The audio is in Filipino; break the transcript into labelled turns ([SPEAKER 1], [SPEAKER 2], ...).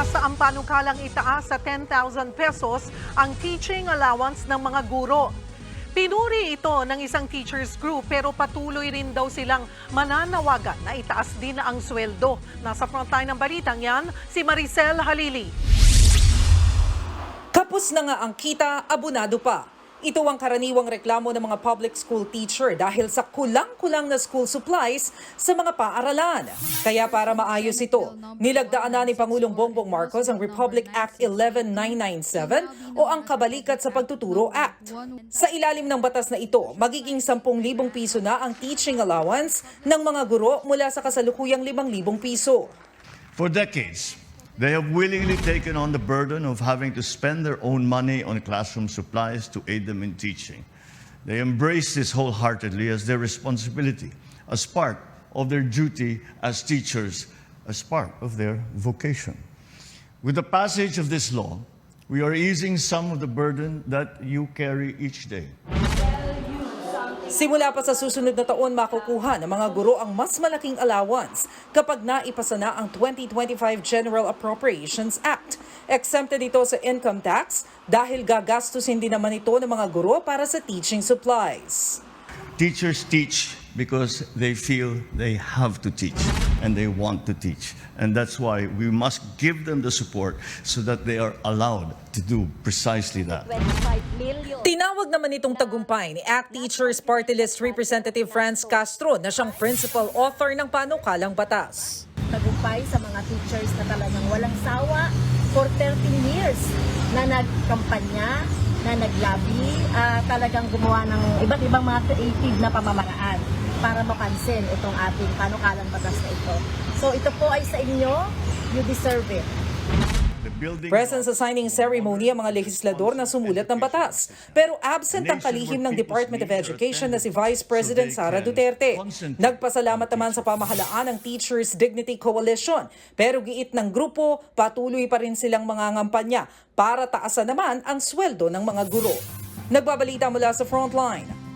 [SPEAKER 1] Umaasa ang panukalang itaas sa 10,000 pesos ang teaching allowance ng mga guro. Pinuri ito ng isang teachers group pero patuloy rin daw silang mananawagan na itaas din na ang sweldo. Nasa frontline ng balitang yan, si Maricel Halili.
[SPEAKER 2] Kapos na nga ang kita, abunado pa. Ito ang karaniwang reklamo ng mga public school teacher dahil sa kulang-kulang na school supplies sa mga paaralan. Kaya para maayos ito, nilagdaan na ni Pangulong Bongbong Marcos ang Republic Act 11997 o ang Kabalikat sa Pagtuturo Act. Sa ilalim ng batas na ito, magiging 10,000 piso na ang teaching allowance ng mga guro mula sa kasalukuyang 5,000 piso.
[SPEAKER 3] For decades, they have willingly taken on the burden of having to spend their own money on classroom supplies to aid them in teaching. They embrace this wholeheartedly as their responsibility, as part of their duty as teachers, as part of their vocation. With the passage of this law, we are easing some of the burden that you carry each day.
[SPEAKER 2] Simula pa sa susunod na taon makukuha ng mga guro ang mas malaking allowance kapag naipasa na ang 2025 General Appropriations Act. Exempted ito sa income tax dahil gagastusin din naman ito ng mga guro para sa teaching supplies.
[SPEAKER 3] Teachers teach because they feel they have to teach and they want to teach. And that's why we must give them the support so that they are allowed to do precisely that.
[SPEAKER 4] 25 million.
[SPEAKER 2] Tinawag naman itong tagumpay ni ACT Teachers Party List Representative Franz Castro na siyang principal author ng panukalang batas.
[SPEAKER 4] Tagumpay sa mga teachers na talagang walang sawa for 13 years na nagkampanya, na naglabi, ah, talagang gumawa ng iba't ibang mga creative na pamamaraan para mapansin itong ating panukalang batas na ito. So ito po ay sa inyo, you deserve it.
[SPEAKER 2] Present sa signing ceremony ang mga legislador na sumulat ng batas. Pero absent ang kalihim ng Department of Education na si Vice President Sara Duterte. Nagpasalamat naman sa pamahalaan ng Teachers Dignity Coalition. Pero giit ng grupo, patuloy pa rin silang mga ngampanya para taasan naman ang sweldo ng mga guro. Nagbabalita mula sa Frontline,